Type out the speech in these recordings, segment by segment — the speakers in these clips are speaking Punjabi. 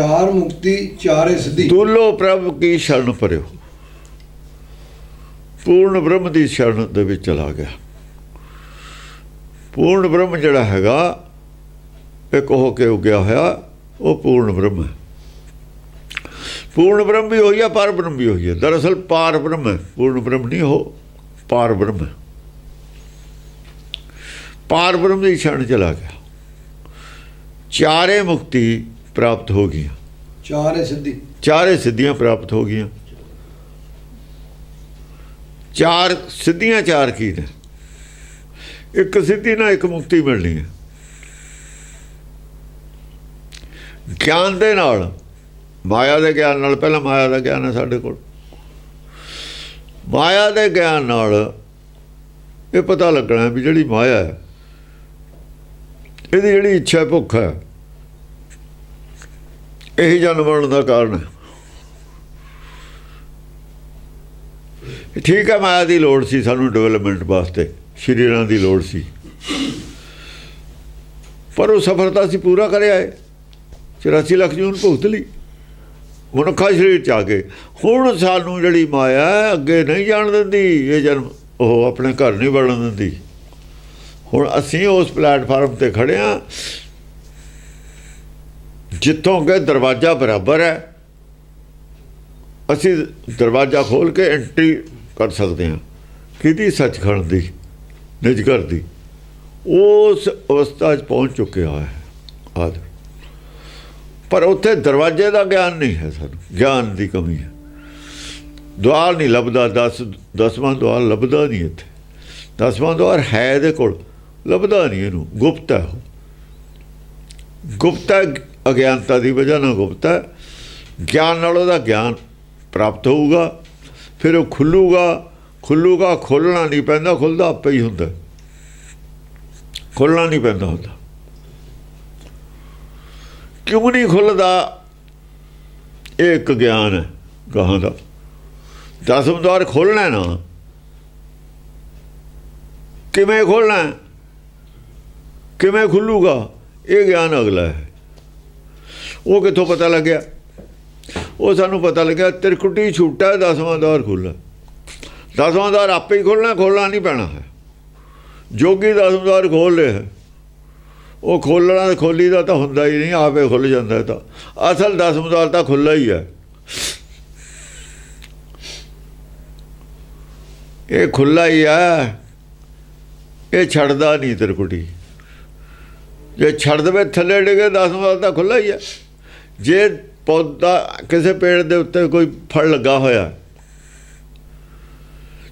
ਚਾਰ ਮੁਕਤੀ ਚਾਰੇ ਸਿੱਧੀ। ਤੁਲੋ ਪ੍ਰਭ ਕੀ ਸ਼ਰਨ ਪਰਿਓ? ਪੂਰਨ ਬ੍ਰਹਮ ਦੀ ਸ਼ਰਨ ਦੇ ਵਿੱਚ ਚਲਾ ਗਿਆ। ਪੂਰਨ ਬ੍ਰਹਮ ਜਿਹੜਾ ਹੈਗਾ, ਇੱਕ ਹੋ ਕੇ ਉਗਿਆ ਹੋਇਆ, ਉਹ ਪੂਰਨ ਬ੍ਰਹਮ ਹੈ। ਪੂਰਨ ਬ੍ਰਹਮ ਵੀ ਹੋਈ ਹੈ ਪਰ ਬ੍ਰਹਮ ਵੀ ਹੋਈ ਹੈ ਦਰਅਸਲ ਪਾਰ ਬ੍ਰਹਮ ਹੈ, ਪੂਰਨ ਬ੍ਰਹਮ ਨਹੀਂ ਹੋ ਪਾਰ ਬ੍ਰਹਮ ਹੈ। ਪਾਰ ਬ੍ਰਹਮ ਦੀ ਸ਼ਰਨ ਚਲਾ ਗਿਆ। ਚਾਰੇ ਮੁਕਤੀ ਪ੍ਰਾਪਤ ਹੋ ਗਈਆਂ। ਚਾਰੇ ਸਿੱਧੀ। ਚਾਰੇ ਸਿੱਧੀਆਂ ਪ੍ਰਾਪਤ ਹੋ ਗਈਆਂ। ਚਾਰ ਸਿੱਧੀਆਂ ਚਾਰ ਕੀ ਨੇ? ਇੱਕ ਸਿੱਧੀ ਨਾਲ ਇੱਕ ਮੁਕਤੀ ਮਿਲਣੀ ਹੈ। ਗਿਆਨ ਦੇ ਨਾਲ ਮਾਇਆ ਦੇ ਗਿਆਨ ਨਾਲ ਪਹਿਲਾਂ ਮਾਇਆ ਦਾ ਗਿਆਨ ਹੈ ਸਾਡੇ ਕੋਲ। ਮਾਇਆ ਦੇ ਗਿਆਨ ਨਾਲ ਇਹ ਪਤਾ ਲੱਗਣਾ ਵੀ ਜਿਹੜੀ ਮਾਇਆ ਹੈ ਇਹਦੀ ਜਿਹੜੀ ਇੱਛਾ ਭੁੱਖ ਹੈ ਇਹੀ ਜਨਮ ਮਰਨ ਦਾ ਕਾਰਨ ਹੈ। ਠੀਕ ਹੈ, ਮਾਇਆ ਦੀ ਲੋੜ ਸੀ ਸਾਨੂੰ ਡਿਵੈਲਪਮੈਂਟ ਵਾਸਤੇ। ਸ਼ਰੀਰਾਂ ਦੀ ਲੋੜ ਸੀ। ਪਰ ਉਹ ਸਫਲਤਾ ਸੀ ਪੂਰਾ ਕਰਿਆ ਹੈ। 84 ਲੱਖ ਜੂਨ ਭੁਗਤ ਲਈ। ਮਨੁੱਖਾ ਸਰੀਰ ਚ ਆ ਗਏ। ਹੁਣ ਸਾਨੂੰ ਜਿਹੜੀ ਮਾਇਆ ਅੱਗੇ ਨਹੀਂ ਜਾਣ ਦਿੰਦੀ। ਇਹ ਜਨਮ ਉਹ ਆਪਣੇ ਘਰ ਨਹੀਂ ਵੜਨ ਦਿੰਦੀ। ਹੁਣ ਅਸੀਂ ਉਸ ਪਲੇਟਫਾਰਮ ਤੇ ਖੜੇ ਆ ਜਿੱਥੋਂ ਕਿ ਦਰਵਾਜ਼ਾ ਬਰਾਬਰ ਹੈ ਅਸੀਂ ਦਰਵਾਜ਼ਾ ਖੋਲ ਕੇ ਐਂਟਰੀ ਕਰ ਸਕਦੇ ਹਾਂ। ਕਿਹਦੀ ਸੱਚਖੰਡ ਦੀ ਨਿਜਗਰ ਦੀ? ਉਸ ਅਵਸਥਾ 'ਚ ਪਹੁੰਚ ਚੁੱਕਿਆ ਹੈ ਆਦ। ਪਰ ਉੱਥੇ ਦਰਵਾਜ਼ੇ ਦਾ ਗਿਆਨ ਨਹੀਂ ਹੈ ਸਾਨੂੰ ਗਿਆਨ ਦੀ ਕਮੀ ਹੈ। ਦੁਆਰ ਨਹੀਂ ਲੱਭਦਾ ਦਸ ਦਸਵਾਂ ਦੁਆਰ ਲੱਭਦਾ ਨਹੀਂ ਇੱਥੇ। ਦਸਵਾਂ ਦੁਆਰ ਹੈ ਇਹਦੇ ਕੋਲ ਲੱਭਦਾ ਨਹੀਂ ਇਹਨੂੰ ਗੁਪਤ ਹੈ ਉਹ। ਗੁਪਤ ਹੈ, ਅਗਿਆਨਤਾ ਦੀ ਵਜ੍ਹਾ ਨਾਲ ਗੁਪਤ ਹੈ। ਗਿਆਨ ਨਾਲ ਉਹਦਾ ਗਿਆਨ ਪ੍ਰਾਪਤ ਹੋਊਗਾ, ਫਿਰ ਉਹ ਖੁੱਲੂਗਾ ਖੁੱਲੂਗਾ, ਖੋਲਣਾ ਨਹੀਂ ਪੈਂਦਾ, ਖੁੱਲਦਾ ਆਪੇ ਹੀ ਹੁੰਦਾ। ਖੋਲਣਾ ਨਹੀਂ ਪੈਂਦਾ ਹੁੰਦਾ। ਕਿਉਂ ਨਹੀਂ ਖੁੱਲਦਾ? ਇਹ ਇੱਕ ਗਿਆਨ ਹੈ ਗਾਹਾਂ ਦਾ। ਦਸਮ ਦਵਾਰ ਖੋਲਣਾ ਨਾ। ਕਿਵੇਂ ਖੋਲਣਾ ਕਿਵੇਂ ਖੁੱਲੂਗਾ? ਇਹ ਗਿਆਨ ਅਗਲਾ ਹੈ। ਉਹ ਕਿੱਥੋਂ ਪਤਾ ਲੱਗਿਆ? ਉਹ ਸਾਨੂੰ ਪਤਾ ਲੱਗਿਆ ਤਿਰਕੁਟੀ ਛੁੱਟਾ, ਦਸਵਾਂ ਦੌਰ ਖੁੱਲਾ ਦਸਵਾਂ ਦੌਰ ਆਪੇ ਹੀ ਖੋਲਣਾ ਖੋਲਣਾ ਨਹੀਂ ਪੈਣਾ ਹੈ। ਜੋਗੀ ਦਸਵਾਂ ਦਵਾਰ ਖੋਲ ਰਿਹਾ ਉਹ ਖੋਲਣਾ ਤੇ ਖੋਲੀ ਦਾ ਤਾਂ ਹੁੰਦਾ ਹੀ ਨਹੀਂ, ਆਪੇ ਖੁੱਲ ਜਾਂਦਾ ਤਾਂ। ਅਸਲ ਦਸਵਾਂ ਦਵਾਰ ਤਾਂ ਖੁੱਲਾ ਹੀ ਹੈ। ਇਹ ਖੁੱਲਾ ਹੀ ਹੈ। ਇਹ ਛੱਡਦਾ ਨਹੀਂ ਤਿਰਕੁਟੀ ਜੇ ਛੱਡ ਦੇਵੇ, ਥੱਲੇ ਡਿੱਗੇ, ਦਸਵਾਂ ਦਵਾਰ ਤਾਂ ਖੁੱਲਾ ਹੀ ਹੈ। ਜੇ ਪੌਦਾ ਕਿਸੇ ਪੇੜ ਦੇ ਉੱਤੇ ਕੋਈ ਫਲ ਲੱਗਾ ਹੋਇਆ,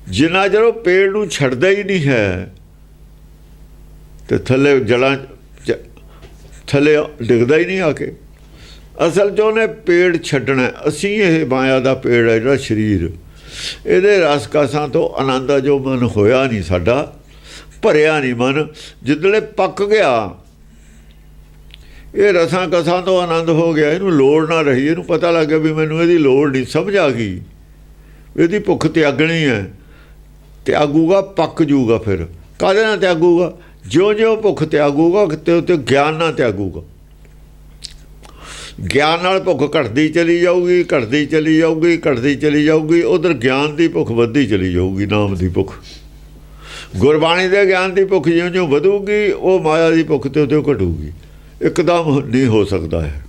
ਜਿੰਨਾ ਚਿਰ ਉਹ ਪੇੜ ਨੂੰ ਛੱਡਦਾ ਹੀ ਨਹੀਂ ਹੈ, ਤੇ ਥੱਲੇ ਜੜਾਂ ਚ- ਥੱਲੇ ਡਿੱਗਦਾ ਹੀ ਨਹੀਂ ਆ ਕੇ। ਅਸਲ 'ਚ ਉਹਨੇ ਪੇੜ ਛੱਡਣਾ, ਅਸੀਂ ਇਹ ਮਾਇਆ ਦਾ ਪੇੜ ਹੈ ਜਿਹੜਾ ਸਰੀਰ। ਇਹਦੇ ਰਸ ਕਸਾਂ ਤੋਂ ਆਨੰਦ ਆ ਜੋ ਮਨ ਹੋਇਆ ਨਹੀਂ ਸਾਡਾ, ਭਰਿਆ ਨਹੀਂ ਮਨ। ਜਿੱਦਲੇ ਪੱਕ ਗਿਆ ਇਹ ਰਸਾਂ ਕਸਾਂ ਤੋਂ ਆਨੰਦ ਹੋ ਗਿਆ, ਇਹਨੂੰ ਲੋੜ ਨਾ ਰਹੀ, ਇਹਨੂੰ ਪਤਾ ਲੱਗ ਗਿਆ ਵੀ ਮੈਨੂੰ ਇਹਦੀ ਲੋੜ ਨਹੀਂ, ਸਮਝ ਆ ਗਈ। ਇਹਦੀ ਭੁੱਖ ਤਿਆਗਣੀ ਹੈ, ਤਿਆਗੂਗਾ, ਪੱਕ ਜੂਗਾ ਫਿਰ। ਕਾਹਦੇ ਨਾਲ ਤਿਆਗੂਗਾ? ਜਿਉਂ-ਜਿਉਂ ਭੁੱਖ ਤਿਆਗੂਗਾ, ਤੇ ਉਤੇ ਗਿਆਨ ਨਾਲ ਤਿਆਗੂਗਾ। ਗਿਆਨ ਨਾਲ ਭੁੱਖ ਘਟਦੀ ਚਲੀ ਜਾਊਗੀ, ਘਟਦੀ ਚਲੀ ਜਾਊਗੀ, ਘਟਦੀ ਚਲੀ ਜਾਊਗੀ, ਉਧਰ ਗਿਆਨ ਦੀ ਭੁੱਖ ਵੱਧਦੀ ਚਲੀ ਜਾਊਗੀ, ਨਾਮ ਦੀ ਭੁੱਖ। ਗੁਰਬਾਣੀ ਦੇ ਗਿਆਨ ਦੀ ਭੁੱਖ ਜਿਉਂ-ਜਿਉਂ ਵਧੂਗੀ, ਉਹ ਮਾਇਆ ਦੀ ਭੁੱਖ ਤੇ ਉਤੇ ਘਟੂਗੀ। ਇੱਕਦਮ ਨਹੀਂ ਹੋ ਸਕਦਾ ਹੈ।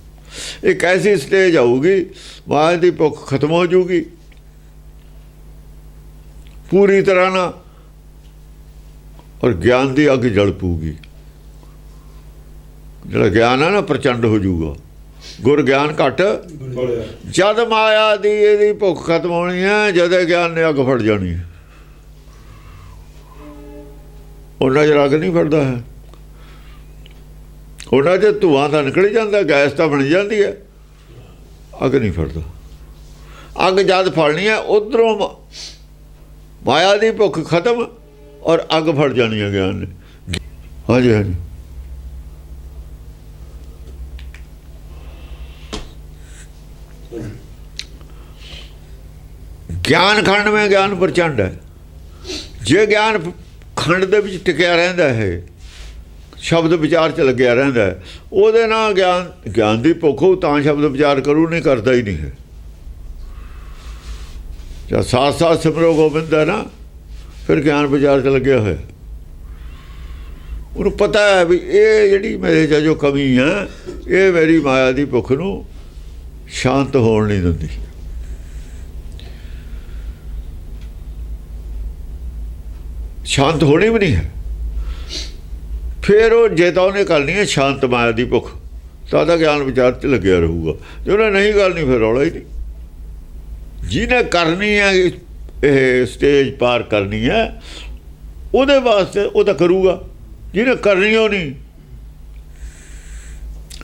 ਇੱਕ ਐਸੀ ਸਟੇਜ ਆਊਗੀ ਮਾਇਆ ਦੀ ਭੁੱਖ ਖਤਮ ਹੋ ਜਾਊਗੀ। ਪੂਰੀ ਤਰ੍ਹਾਂ ਨਾਲ ਔਰ ਗਿਆਨ ਦੀ ਅੱਗ ਜਲ ਪੂਗੀ ਜਿਹੜਾ ਗਿਆਨ ਹੈ ਨਾ, ਪ੍ਰਚੰਡ ਹੋ ਜਾਊਗਾ। ਗੁਰ ਗਿਆਨ ਘਟ। ਜਦ ਮਾਇਆ ਦੀ ਇਹਦੀ ਭੁੱਖ ਖਤਮ ਹੋਣੀ ਹੈ ਜਦ ਇਹ ਗਿਆਨ ਨੇ ਅੱਗ ਫੜ ਜਾਣੀ ਹੈ ਉਹਨਾਂ ਜਰ ਅੱਗ ਨਹੀਂ ਫੜਦਾ ਹੈ। ਉਹਨਾਂ 'ਚ ਧੂਆਂ ਤਾਂ ਨਿਕਲ ਜਾਂਦਾ, ਗੈਸ ਤਾਂ ਬਣ ਜਾਂਦੀ ਹੈ। ਅੱਗ ਨਹੀਂ ਫੜਦਾ। ਅੱਗ ਜਦ ਫੜਨੀ ਹੈ, ਉਧਰੋਂ ਮਾਇਆ ਦੀ ਭੁੱਖ ਖਤਮ ਔਰ ਅੱਗ ਫੜ ਜਾਣੀ ਹੈ ਗਿਆਨ ਨੇ। ਹਾਂਜੀ ਹਾਂਜੀ। ਗਿਆਨ ਖੰਡ ਵਿੱਚ ਗਿਆਨ ਪ੍ਰਚੰਡ ਹੈ। ਜੇ ਗਿਆਨ ਖੰਡ ਦੇ ਵਿੱਚ ਟਿਕਿਆ ਰਹਿੰਦਾ ਹੈ ਸ਼ਬਦ ਵਿਚਾਰ ਚ ਲੱਗਿਆ ਰਹਿੰਦਾ ਉਹਦੇ ਨਾਲ ਗਿਆਨ ਗਿਆਨ ਦੀ ਭੁੱਖ ਤਾਂ ਸ਼ਬਦ ਵਿਚਾਰ ਕਰੂ, ਨਹੀਂ ਕਰਦਾ ਹੀ ਨਹੀਂ ਹੈ। ਜਾਂ ਸਾਥ ਸਾਥ ਸਿਮਰੋ ਗੋਬਿੰਦ ਹੈ ਨਾ, ਫਿਰ ਗਿਆਨ ਵਿਚਾਰ ਚ ਲੱਗਿਆ ਹੋਇਆ। ਉਹਨੂੰ ਪਤਾ ਹੈ ਵੀ ਇਹ ਜਿਹੜੀ ਮੇਰੇ 'ਚ ਜੋ ਕਮੀ ਹੈ, ਇਹ ਮੇਰੀ ਮਾਇਆ ਦੀ ਭੁੱਖ ਨੂੰ ਸ਼ਾਂਤ ਹੋਣ ਨਹੀਂ ਦਿੰਦੀ। ਸ਼ਾਂਤ ਹੋਣੀ ਵੀ ਨਹੀਂ ਹੈ। ਫਿਰ ਉਹ ਜੇ ਤਾਂ ਉਹਨੇ ਕਰਨੀ ਹੈ ਸ਼ਾਂਤ ਮਾਇਆ ਦੀ ਭੁੱਖ। ਤਾਂ ਦਾ ਗਿਆਨ ਵਿਚਾਰ ਚ ਲੱਗਿਆ ਰਹੂਗਾ। ਜੇ ਉਹਨੇ ਨਹੀਂ ਕਰਨੀ ਫਿਰ ਰੌਲਾ ਹੀ ਨਹੀਂ। ਜਿਹਨੇ ਕਰਨੀ ਹੈ, ਇਹ ਸਟੇਜ ਪਾਰ ਕਰਨੀ ਹੈ, ਉਹਦੇ ਵਾਸਤੇ ਉਹ ਤਾਂ ਕਰੂਗਾ। ਜਿਹਨੇ ਕਰਨੀ ਉਹ ਨਹੀਂ,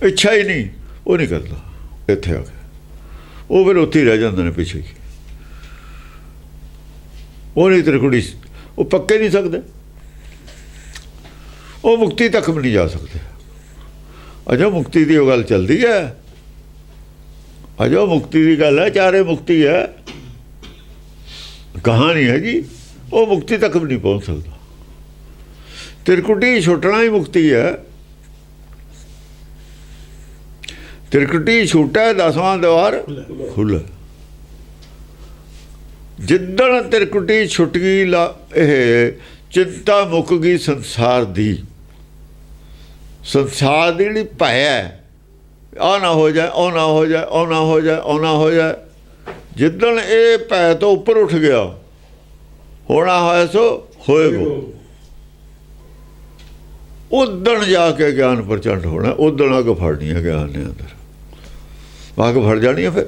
ਇੱਛਾ ਹੀ ਨਹੀਂ, ਉਹ ਨਹੀਂ ਕਰਦਾ। ਇੱਥੇ ਆ ਕੇ। ਉਹ ਫਿਰ ਉੱਥੇ ਹੀ ਰਹਿ ਜਾਂਦੇ ਨੇ ਪਿੱਛੇ ਉਹ ਨਹੀਂ ਤ੍ਰਿਕੁੜੀ ਉਹ ਪੱਕੇ ਨਹੀਂ ਸਕਦੇ। ਉਹ ਮੁਕਤੀ ਤੱਕ ਵੀ ਨਹੀਂ ਜਾ ਸਕਦੇ। ਅਜਾ ਮੁਕਤੀ ਦੀ ਉਹ ਗੱਲ ਚੱਲਦੀ ਹੈ। ਅਜਾ ਮੁਕਤੀ ਦੀ ਗੱਲ ਹੈ, ਚਾਰੇ ਮੁਕਤੀ ਹੈ। ਕਹਾਣੀ ਹੈ ਜੀ, ਉਹ ਮੁਕਤੀ ਤੱਕ ਵੀ ਨਹੀਂ ਪਹੁੰਚ ਸਕਦਾ। ਤਿਰਕੁਟੀ ਛੁੱਟਣਾ ਹੀ ਮੁਕਤੀ ਹੈ। ਤਿਰਕੁਟੀ ਛੁੱਟਾ ਦਸਵਾਂ ਦਵਾਰ ਖੁੱਲ੍ਹਾ ਜਿੱਦਣ ਤਿਰਕੁਟੀ ਛੁੱਟ ਗਈ, ਲਾ- ਇਹ ਚਿੰਤਾ ਮੁੱਕ ਗਈ ਸੰਸਾਰ ਦੀ। ਸੰਸਾਰ ਦੀ ਜਿਹੜੀ ਭੈ ਹੈ ਆ ਨਾ ਹੋ ਜਾਏ, ਉਹ ਨਾ ਹੋ ਜਾਏ, ਉਹ ਨਾ ਹੋ ਜਾਏ, ਉਹ ਨਾ ਹੋ ਜਾਏ। ਜਿੱਦਣ ਇਹ ਭੈ ਤੋਂ ਉੱਪਰ ਉੱਠ ਗਿਆ, ਹੋਣਾ ਹੋਇਆ ਸੋ ਹੋਏਗਾ। ਉਦਣ ਜਾ ਕੇ ਗਿਆਨ ਪ੍ਰਚੰਡ ਹੋਣਾ, ਉਦਣ ਅਗ ਫੜਨੀ ਹੈ ਗਿਆਨ ਦੇ ਅੰਦਰ। ਕੇ ਫੜ ਜਾਣੀ ਹੈ ਫਿਰ।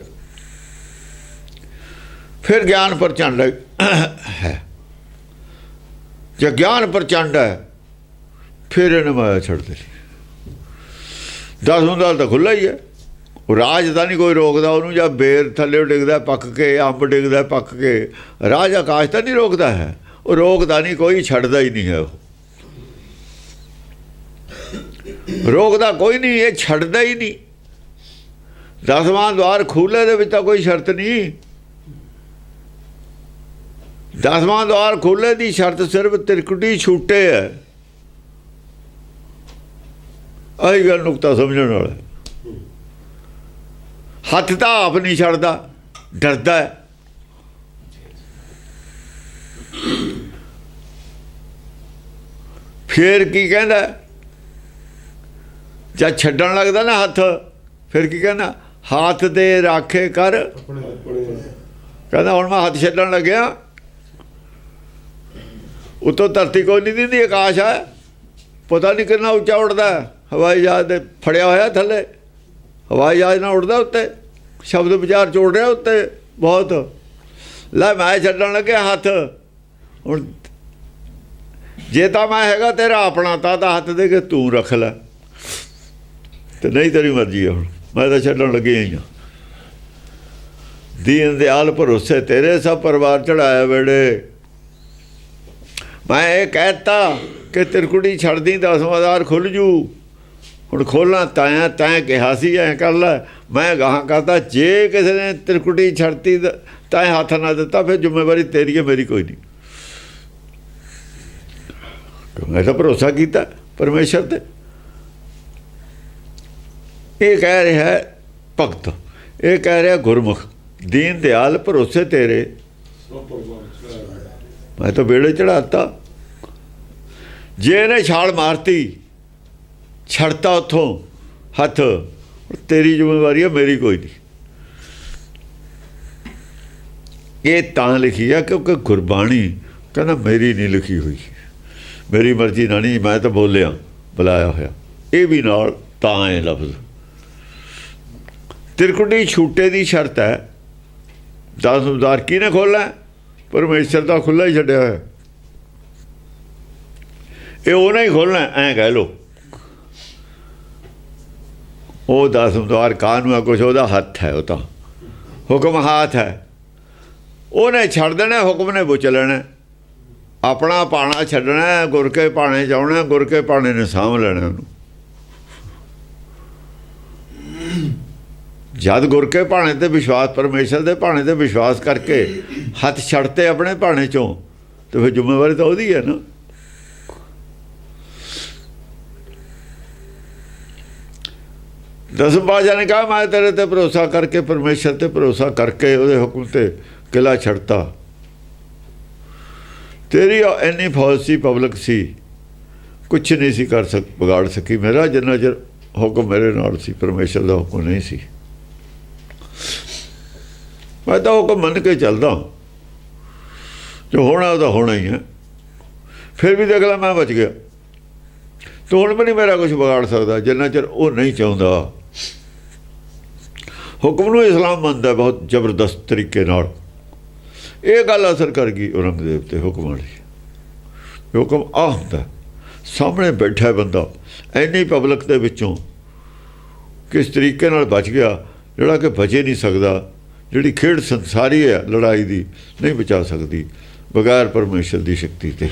ਫਿਰ ਗਿਆਨ ਪ੍ਰਚੰਡ ਹੈ। ਜੇ ਗਿਆਨ ਪ੍ਰਚੰਡ ਹੈ, ਫਿਰ ਇਹਨੇ ਮਾਇਆ ਛੱਡ ਦੇਣੀ 10 ਹੁੰਦਾ ਤਾਂ ਖੁੱਲਾ ਹੀ ਹੈ। ਉਹ ਰਾਜ ਦਾ ਨਹੀਂ ਕੋਈ ਰੋਕਦਾ, ਉਹਨੂੰ ਜਾਂ ਬੇਰ ਥੱਲੇ ਡਿੱਗਦਾ, ਪੱਕ ਕੇ, ਅੰਬ ਡਿੱਗਦਾ, ਪੱਕ ਕੇ। ਰਾਜ ਆਕਾਸ਼ ਤਾਂ ਨਹੀਂ ਰੋਕਦਾ ਹੈ। ਉਹ ਰੋਕਦਾ ਨਹੀਂ, ਕੋਈ ਛੱਡਦਾ ਹੀ ਨਹੀਂ ਹੈ ਉਹ। ਰੋਕਦਾ ਕੋਈ ਨਹੀਂ, ਇਹ ਛੱਡਦਾ ਹੀ ਨਹੀਂ। ਦਸਵਾਂ ਦਵਾਰ ਖੁੱਲੇ ਦੇ ਵਿੱਚ ਤਾਂ ਕੋਈ ਸ਼ਰਤ ਨਹੀਂ। ਦਸਵਾਂ ਦਵਾਰ ਖੁੱਲੇ ਦੀ ਸ਼ਰਤ ਸਿਰਫ ਤਿਰਕੁਟੀ ਛੂਟੇ ਹੈ। ਆਹੀ ਗੱਲ ਨੁਕਤਾ ਸਮਝਣ ਵਾਲਾ। ਹੱਥ ਤਾਂ ਆਪ ਨਹੀਂ ਛੱਡਦਾ, ਡਰਦਾ ਹੈ। ਫੇਰ ਕੀ ਕਹਿੰਦਾ? ਜਦ ਛੱਡਣ ਲੱਗਦਾ ਨਾ ਹੱਥ, ਫਿਰ ਕੀ ਕਹਿੰਦਾ? ਹੱਥ ਦੇ ਰਾਖੇ ਕਰ। ਕਹਿੰਦਾ, ਹੁਣ ਮੈਂ ਹੱਥ ਛੱਡਣ ਲੱਗਿਆ। ਉਤੋਂ ਧਰਤੀ ਕੋਈ ਨਹੀਂ ਦਿੰਦੀ, ਆਕਾਸ਼ ਹੈ। ਪਤਾ ਨਹੀਂ ਕਿੰਨਾ ਉੱਚਾ ਉੱਡਦਾ ਹਵਾਈ ਜਹਾਜ਼ ਦੇ ਫੜਿਆ ਹੋਇਆ ਥੱਲੇ। ਹਵਾਈ ਜਹਾਜ਼ ਨਾਲ ਉੱਡਦਾ ਉੱਤੇ। ਸ਼ਬਦ ਵਿਚਾਰ ਚੋੜ ਰਿਹਾ ਉੱਤੇ। ਬਹੁਤ। ਲੈ ਮੈਂ ਛੱਡਣ ਲੱਗਿਆ ਹੱਥ। ਹੁਣ ਜੇ ਤਾਂ ਮੈਂ ਹੈਗਾ ਤੇਰਾ ਆਪਣਾ, ਤਾਂ ਤਾਂ ਹੱਥ ਦੇ ਕੇ ਤੂੰ ਰੱਖ ਲੈ। ਤੇ ਨਹੀਂ ਤੇਰੀ ਮਰਜ਼ੀ ਹੈ ਹੁਣ। ਮੈਂ ਤਾਂ ਛੱਡਣ ਲੱਗਿਆ ਹੀ ਹਾਂ ਦੀਨ ਦਿਆਲ ਭਰੋਸੇ ਤੇਰੇ ਸਭ ਪਰਿਵਾਰ ਚੜਾਇਆ ਵੇੜੇ। ਮੈਂ ਇਹ ਕਹਿਤਾ ਕਿ ਤਿਰਕੁੜੀ ਛੱਡਦੀ ਦਸਵਾਦਾਰ ਖੁੱਲ ਜੂ। ਹੁਣ ਖੋਲਣਾ ਤਾਂ ਤੈਂ ਕਿਹਾ ਸੀ, ਐ ਕਰ ਲੈ। ਮੈਂ ਗਾਹਾਂ ਕਰਦਾ, ਜੇ ਕਿਸੇ ਨੇ ਤਿਰਕੁੜੀ ਛੱਡਤੀ ਤਾਂ ਹੱਥ ਨਾ ਦਿੱਤਾ, ਫਿਰ ਜ਼ਿੰਮੇਵਾਰੀ ਤੇਰੀ ਹੈ, ਮੇਰੀ ਕੋਈ ਨਹੀਂ। ਮੈਂ ਤਾਂ ਭਰੋਸਾ ਕੀਤਾ ਪਰਮੇਸ਼ਰ ਤੇ। ਇਹ ਕਹਿ ਰਿਹਾ ਹੈ, ਭਗਤ, ਇਹ ਕਹਿ ਰਿਹਾ ਗੁਰਮੁਖ, ਦੀਨ ਦਿਆਲ ਭਰੋਸੇ ਤੇਰੇ। ਮੈਂ ਤਾਂ ਬੇੜੇ ਚੜਾਤਾ ਜੇ ਇਹਨੇ ਛਾਲ ਮਾਰਤੀ ਛੜਤਾ ਉਥੋਂ ਹੱਥ। ਤੇਰੀ ਜ਼ਿੰਮੇਵਾਰੀ ਹੈ ਮੇਰੀ ਕੋਈ ਨਹੀਂ। ਇਹ ਤਾਂ ਲਿਖੀ ਆ ਕਿਉਂਕਿ ਗੁਰਬਾਣੀ ਕਹਿੰਦਾ ਮੇਰੀ ਨਹੀਂ ਲਿਖੀ ਹੋਈ। ਮੇਰੀ ਮਰਜ਼ੀ ਨਾਲ ਨਹੀਂ ਮੈਂ ਤਾਂ ਬੋਲਿਆ, ਬੁਲਾਇਆ ਹੋਇਆ। ਇਹ ਵੀ ਨਾਲ ਤਾਂ ਹੈ ਲਫ਼ਜ਼। ਤਿਰਕੁਟੀ ਛੂਟੇ ਦੀ ਸ਼ਰਤ ਹੈ। ਦਸ ਉਦਾਰ ਕਿਹਨੇ ਖੋਲ੍ਹਣਾ? ਹੈ? ਪਰਮੇਸ਼ਰ ਦਾ ਖੁੱਲਾ ਹੀ ਛੱਡਿਆ ਹੋਇਆ। ਇਹ ਉਹਨੇ ਹੀ ਖੋਲਣਾ ਐਂ ਕਹਿ ਲੋ ਉਹ ਦਸ ਉਦਾਰ ਕਾਨੂੰਨ ਆ ਕੁਛ ਉਹਦਾ ਹੱਥ ਹੈ ਉਹ ਤਾਂ। ਹੁਕਮ ਹੱਥ ਹੈ। ਉਹਨੇ ਛੱਡ ਦੇਣਾ ਹੁਕਮ ਨੇ ਬੁੱਚ ਲੈਣਾ। ਆਪਣਾ ਪਾਣਾ ਛੱਡਣਾ ਹੈ, ਗੁਰ ਕੇ ਪਾਣੇ ਚਾਉਣਾ ਗੁਰ ਕੇ ਪਾਣੇ ਨੇ ਸਾਂਭ ਲੈਣਾ ਉਹਨੂੰ। ਜਦ ਗੁਰ ਕੇ ਭਾਣੇ ਤੇ ਵਿਸ਼ਵਾਸ ਪਰਮੇਸ਼ਰ ਦੇ ਭਾਣੇ ਤੇ ਵਿਸ਼ਵਾਸ ਕਰਕੇ ਹੱਥ ਛੱਡਤੇ ਆਪਣੇ ਭਾਣੇ ਚੋਂ ਤੇ ਫਿਰ ਜ਼ਿੰਮੇਵਾਰੀ ਤਾਂ ਉਹਦੀ ਹੈ ਨਾ। ਦਸਮ ਪਾਸ਼ਾ ਨੇ ਕਹਾ, ਮੈਂ ਤੇਰੇ ਤੇ ਭਰੋਸਾ ਕਰਕੇ, ਪਰਮੇਸ਼ਰ ਤੇ ਭਰੋਸਾ ਕਰਕੇ ਉਹਦੇ ਹੁਕਮ ਤੇ ਕਿਲਾ ਛੱਡਤਾ। ਤੇਰੀ ਉਹ ਇੰਨੀ ਫੌਜ ਸੀ, ਪਬਲਿਕ ਸੀ, ਕੁਛ ਨਹੀਂ ਸੀ ਕਰ ਸਕ, ਵਿਗਾੜ ਸਕੀ। ਮੇਰਾ ਜਿੰਨਾ ਚਿਰ ਹੁਕਮ ਮੇਰੇ ਨਾਲ ਸੀ, ਪਰਮੇਸ਼ਰ ਦਾ ਹੁਕਮ ਨਹੀਂ ਸੀ। ਮੈਂ ਤਾਂ ਹੁਕਮ ਮੰਨ ਕੇ ਚੱਲਦਾ ਜੋ ਹੋਣਾ, ਉਹ ਤਾਂ ਹੋਣਾ ਹੀ ਹੈ। ਫਿਰ ਵੀ ਦੇਖ ਲੈ, ਮੈਂ ਬਚ ਗਿਆ। ਤੂੰ ਹੁਣ ਵੀ ਨਹੀਂ ਮੇਰਾ ਕੁਝ ਵਿਗਾੜ ਸਕਦਾ, ਜਿੰਨਾ ਚਿਰ ਉਹ ਨਹੀਂ ਚਾਹੁੰਦਾ। ਹੁਕਮ ਨੂੰ ਇਸਲਾਮ ਮੰਨਦਾ ਬਹੁਤ ਜ਼ਬਰਦਸਤ ਤਰੀਕੇ ਨਾਲ। ਇਹ ਗੱਲ ਅਸਰ ਕਰ ਗਈ ਔਰੰਗਜ਼ੇਬ ਤੇ ਹੁਕਮ ਵਾਲੀ। ਹੁਕਮ ਆ ਹੁੰਦਾ ਸਾਹਮਣੇ ਬੈਠਾ ਬੰਦਾ ਐਨੀ ਪਬਲਿਕ ਦੇ ਵਿੱਚੋਂ ਕਿਸ ਤਰੀਕੇ ਨਾਲ ਬਚ ਗਿਆ, ਜਿਹੜਾ ਕਿ ਬਚੇ ਨਹੀਂ ਸਕਦਾ, ਜਿਹੜੀ ਖੇਡ ਸੰਸਾਰੀ ਹੈ, ਲੜਾਈ ਦੀ, ਨਹੀਂ ਬਚਾ ਸਕਦੀ, ਬਗੈਰ ਪਰਮੇਸ਼ਰ ਦੀ ਸ਼ਕਤੀ ਤੇ।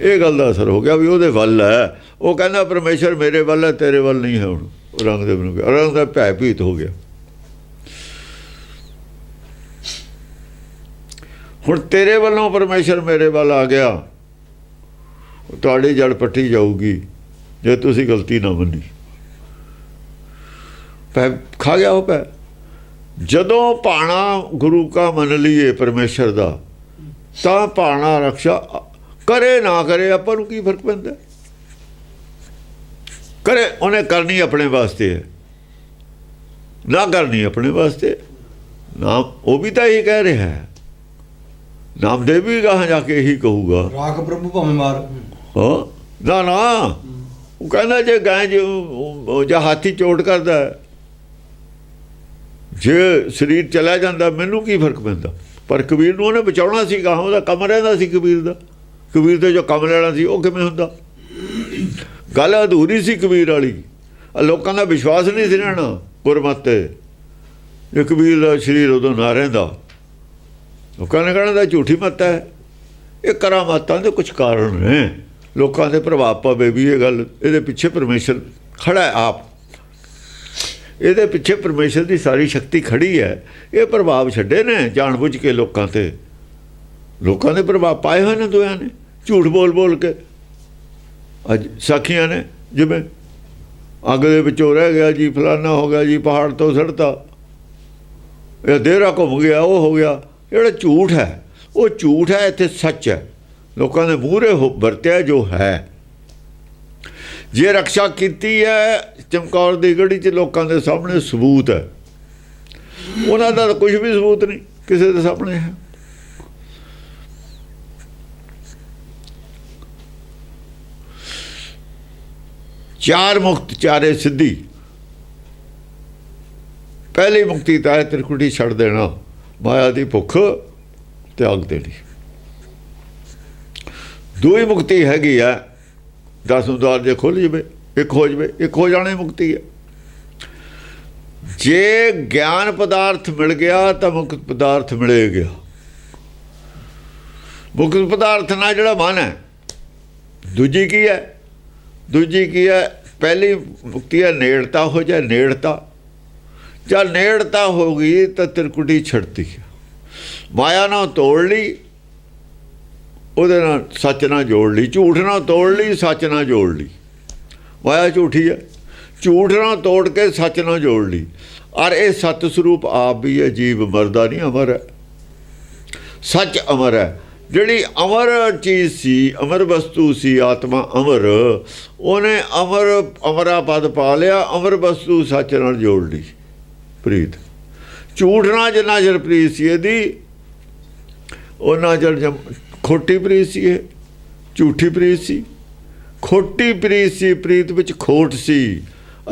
ਇਹ ਗੱਲ ਦਾ ਅਸਰ ਹੋ ਗਿਆ ਵੀ ਉਹਦੇ ਵੱਲ ਹੈ। ਉਹ ਕਹਿੰਦਾ, ਪਰਮੇਸ਼ਰ ਮੇਰੇ ਵੱਲ ਹੈ, ਤੇਰੇ ਵੱਲ ਨਹੀਂ ਹੈ ਹੁਣ। ਔਰੰਗਜ਼ੇਬ ਨੂੰ ਕਿਹਾ, ਔਰੰਗਜ਼ੇਬ ਭੈ ਭੀਤ ਹੋ ਗਿਆ। ਹੁਣ ਤੇਰੇ ਵੱਲੋਂ ਪਰਮੇਸ਼ਰ ਮੇਰੇ ਵੱਲ ਆ ਗਿਆ। ਤੁਹਾਡੀ ਜੜ ਪੱਟੀ ਜਾਊਗੀ, ਜੇ ਤੁਸੀਂ ਗਲਤੀ ਨਾ ਮੰਨੀ। ਪੈ ਖਾ ਗਿਆ ਉਹ ਪੈ ਜਦੋਂ ਪਾਣਾ ਗੁਰੂ ਕਾ ਮੰਨ ਲਈਏ ਪਰਮੇਸ਼ਰ ਦਾ, ਤਾਂ ਪਾਣਾ ਰਕਸ਼ਾ ਕਰੇ ਨਾ ਕਰੇ, ਆਪਾਂ ਨੂੰ ਕੀ ਫ਼ਰਕ ਪੈਂਦਾ? ਕਰੇ, ਉਹਨੇ ਕਰਨੀ ਆਪਣੇ ਵਾਸਤੇ ਹੈ। ਨਾ ਕਰਨੀ ਆਪਣੇ ਵਾਸਤੇ, ਨਾ, ਉਹ ਵੀ ਤਾਂ ਇਹ ਕਹਿ ਰਿਹਾ ਹੈ। ਨਾਮਦੇਵ ਵੀ ਗਾਹਾਂ ਜਾ ਕੇ ਇਹੀ ਕਹੂਗਾ। ਰਾਖ ਪ੍ਰਭੂ ਭਾਵੇਂ ਮਾਰ। ਹਾਂ ਨਾ ਨਾ। ਉਹ ਕਹਿੰਦਾ ਜੇ ਗਾਂ ਜੇ ਜਾਂ ਹਾਥੀ ਚੋਟ ਕਰਦਾ ਜੇ ਸਰੀਰ ਚਲਾ ਜਾਂਦਾ ਮੈਨੂੰ ਕੀ ਫ਼ਰਕ ਪੈਂਦਾ? ਪਰ ਕਬੀਰ ਨੂੰ ਉਹਨੇ ਬਚਾਉਣਾ ਸੀ ਗਾਹਾਂ ਉਹਦਾ ਕੰਮ ਰਹਿੰਦਾ ਸੀ ਕਬੀਰ ਦਾ। ਕਬੀਰ ਤੇ ਜੋ ਕੰਮ ਲੈਣਾ ਸੀ ਉਹ ਕਿਵੇਂ ਹੁੰਦਾ? ਗੱਲ ਅਧੂਰੀ ਸੀ ਕਬੀਰ ਵਾਲੀ। ਲੋਕਾਂ ਦਾ ਵਿਸ਼ਵਾਸ ਨਹੀਂ ਸੀ ਰਹਿਣਾ ਗੁਰਮਤਿ ਜੇ ਕਬੀਰ ਦਾ ਸਰੀਰ ਉਦੋਂ ਨਾ ਰਹਿੰਦਾ ਲੋਕਾਂ ਨੇ ਕਹਿਣਾ ਦਾ ਝੂਠੀ ਮੱਤ ਹੈ। ਇਹ ਕਰਾਮਾਤਾਂ ਦੇ ਕੁਝ ਕਾਰਨ ਨੇ। ਲੋਕਾਂ ਦੇ ਪ੍ਰਭਾਵ ਪਵੇ ਵੀ ਇਹ ਗੱਲ। ਇਹਦੇ ਪਿੱਛੇ ਪਰਮੇਸ਼ਰ ਖੜਾ ਹੈ ਆਪ। ਇਹਦੇ ਪਿੱਛੇ ਪਰਮੇਸ਼ਰ ਦੀ ਸਾਰੀ ਸ਼ਕਤੀ ਖੜੀ ਹੈ। ਇਹ ਪ੍ਰਭਾਵ ਛੱਡੇ ਨੇ ਜਾਣਬੁੱਝ ਕੇ ਲੋਕਾਂ ਤੇ। ਲੋਕਾਂ ਦੇ ਪ੍ਰਭਾਵ ਪਾਏ ਹੋਏ ਨੇ ਦੋਆਂ ਨੇ। ਝੂਠ ਬੋਲ ਬੋਲ ਕੇ। ਅੱਜ ਸਾਖੀਆਂ ਨੇ, ਜਿਵੇਂ ਅੱਗ ਦੇ ਵਿੱਚੋਂ ਰਹਿ ਗਿਆ ਜੀ, ਫਲਾਨਾ ਹੋ ਗਿਆ ਜੀ, ਪਹਾੜ ਤੋਂ ਸੜਤਾ। ਇਹ ਦੇਰਾ ਘੁੰਮ ਗਿਆ, ਉਹ ਹੋ ਗਿਆ। ਜਿਹੜਾ ਝੂਠ ਹੈ, ਉਹ ਝੂਠ ਹੈ, ਇੱਥੇ ਸੱਚ ਹੈ। ਲੋਕਾਂ ਦੇ ਮੂਹਰੇ ਹੋ ਵਰਤਿਆ ਜੋ ਹੈ। ਜੇ ਰੱਖਿਆ ਕੀਤੀ ਹੈ, ਚਮਕੌਰ ਦੀ ਗੜੀ 'ਚ ਲੋਕਾਂ ਦੇ ਸਾਹਮਣੇ ਸਬੂਤ ਹੈ। ਉਹਨਾਂ ਦਾ ਤਾਂ ਕੁਝ ਵੀ ਸਬੂਤ ਨਹੀਂ, ਕਿਸੇ ਦੇ ਸਾਹਮਣੇ ਹੈ। ਚਾਰ ਮੁਕਤ, ਚਾਰੇ ਸਿੱਧੀ। ਪਹਿਲੀ ਮੁਕਤੀ ਤਾਂ ਹੈ ਤਿਰਕੁਟੀ ਛੱਡ ਦੇਣਾ। ਮਾਇਆ ਦੀ ਭੁੱਖ ਤਿਆਗ ਦੇਣੀ ਦੂਈ ਮੁਕਤੀ ਹੈਗੀ ਆ ਦਸਵੇਂ ਦਵਾਰ ਜੇ ਖੁੱਲ ਜਵੇ ਇੱਕ ਹੋ ਜਵੇ ਇੱਕ ਹੋ ਜਾਣੇ ਮੁਕਤੀ ਹੈ ਜੇ ਗਿਆਨ ਪਦਾਰਥ ਮਿਲ ਗਿਆ ਤਾਂ ਮੁਕਤ ਪਦਾਰਥ ਮਿਲੇ ਗਿਆ ਮੁਕਤ ਪਦਾਰਥ ਨਾਲ ਜਿਹੜਾ ਮਨ ਹੈ ਦੂਜੀ ਕੀ ਹੈ ਦੂਜੀ ਕੀ ਹੈ ਪਹਿਲੀ ਮੁਕਤੀ ਹੈ ਨੇੜਤਾ ਹੋ ਜਾ ਨੇੜਤਾ ਜਦ ਨੇੜਤਾ ਹੋ ਗਈ, ਤਾਂ ਤਿਰਕੁਟੀ ਛੱਡਤੀ। ਮਾਇਆ ਨਾਲ ਤੋੜ ਲਈ, ਉਹਦੇ ਨਾਲ ਸੱਚ ਨਾਲ ਜੋੜ ਲਈ, ਝੂਠ ਨਾਲ ਤੋੜ ਲਈ, ਸੱਚ ਨਾਲ ਜੋੜ ਲਈ। ਮਾਇਆ ਝੂਠੀ ਹੈ। ਝੂਠ ਨਾਲ ਤੋੜ ਕੇ ਸੱਚ ਨਾਲ ਜੋੜ ਲਈ। ਔਰ ਇਹ ਸਤ ਸਰੂਪ ਆਪ ਵੀ ਹੈ, ਜੀਵ ਮਰਦਾ ਨਹੀਂ, ਅਮਰ ਹੈ। ਸੱਚ ਅਮਰ ਹੈ। ਜਿਹੜੀ ਅਮਰ ਚੀਜ਼ ਸੀ, ਅਮਰ ਵਸਤੂ ਸੀ, ਆਤਮਾ ਅਮਰ, ਉਹਨੇ ਅਮਰ ਅਮਰਾ ਪਦ ਪਾ ਲਿਆ, ਅਮਰ ਵਸਤੂ ਸੱਚ ਨਾਲ ਜੋੜ ਲਈ। ਪ੍ਰੀਤ ਝੂਠ ਨਾਲ ਜਿੰਨਾ ਚਿਰ ਪ੍ਰੀਤ ਸੀ ਇਹਦੀ ਉਹਨਾਂ ਚਿਰ ਜਮ, ਖੋਟੀ ਪ੍ਰੀਤ ਸੀ ਇਹ ਝੂਠੀ ਪ੍ਰੀਤ ਸੀ। ਖੋਟੀ ਪ੍ਰੀਤ ਸੀ, ਪ੍ਰੀਤ ਵਿੱਚ ਖੋਟ ਸੀ।